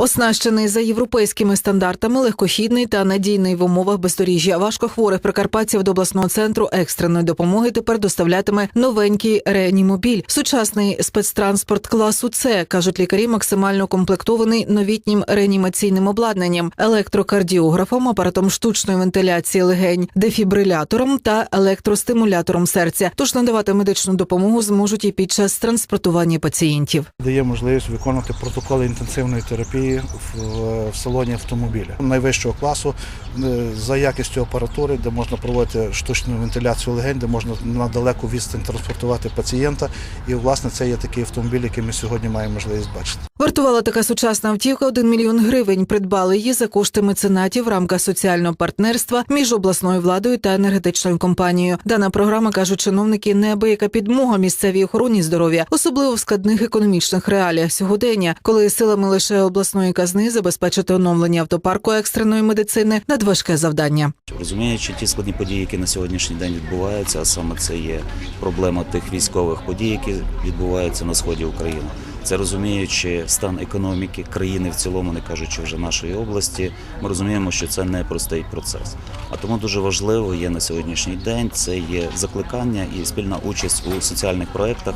Оснащений за європейськими стандартами, легкохідний та надійний в умовах бездоріжжя. Важкохворих прикарпатців до обласного центру екстреної допомоги тепер доставлятиме новенький реанімобіль. Сучасний спецтранспорт класу С, кажуть лікарі, максимально комплектований новітнім реанімаційним обладнанням, електрокардіографом, апаратом штучної вентиляції легень, дефібрилятором та електростимулятором серця. Тож надавати медичну допомогу зможуть і під час транспортування пацієнтів. дає можливість виконувати протоколи інтенсивної терапії в, в салоні автомобіля найвищого класу е, за якістю апаратури, де можна проводити штучну вентиляцію легень, де можна на далеку відстань транспортувати пацієнта. І власне це є такий автомобіль, який ми сьогодні маємо можливість бачити. Вартувала така сучасна автівка 1 мільйон гривень. Придбали її за кошти меценатів в рамках соціального партнерства між обласною владою та енергетичною компанією. Дана програма кажуть чиновники неабияка підмога місцевій охороні здоров'я, особливо в складних економічних реаліях сьогодення, коли силами лише обласної казни забезпечити оновлення автопарку екстреної медицини надважке завдання. Розуміючи ті складні події, які на сьогоднішній день відбуваються, а саме це є проблема тих військових подій, які відбуваються на сході України. Це розуміючи стан економіки країни в цілому, не кажучи вже нашої області, ми розуміємо, що це не простий процес. А тому дуже важливо є на сьогоднішній день це є закликання і спільна участь у соціальних проєктах,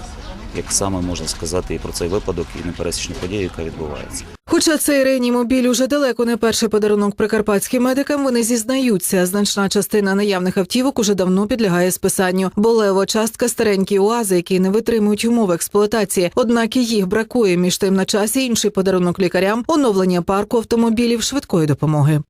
як саме можна сказати і про цей випадок, і непересічну подію, яка відбувається. Хоча цей реанімобіль уже далеко не перший подарунок прикарпатським медикам, вони зізнаються, значна частина наявних автівок уже давно підлягає списанню. Болева частка старенькі уази, які не витримують умов експлуатації. Однак і їх бракує між тим на часі інший подарунок лікарям оновлення парку автомобілів швидкої допомоги.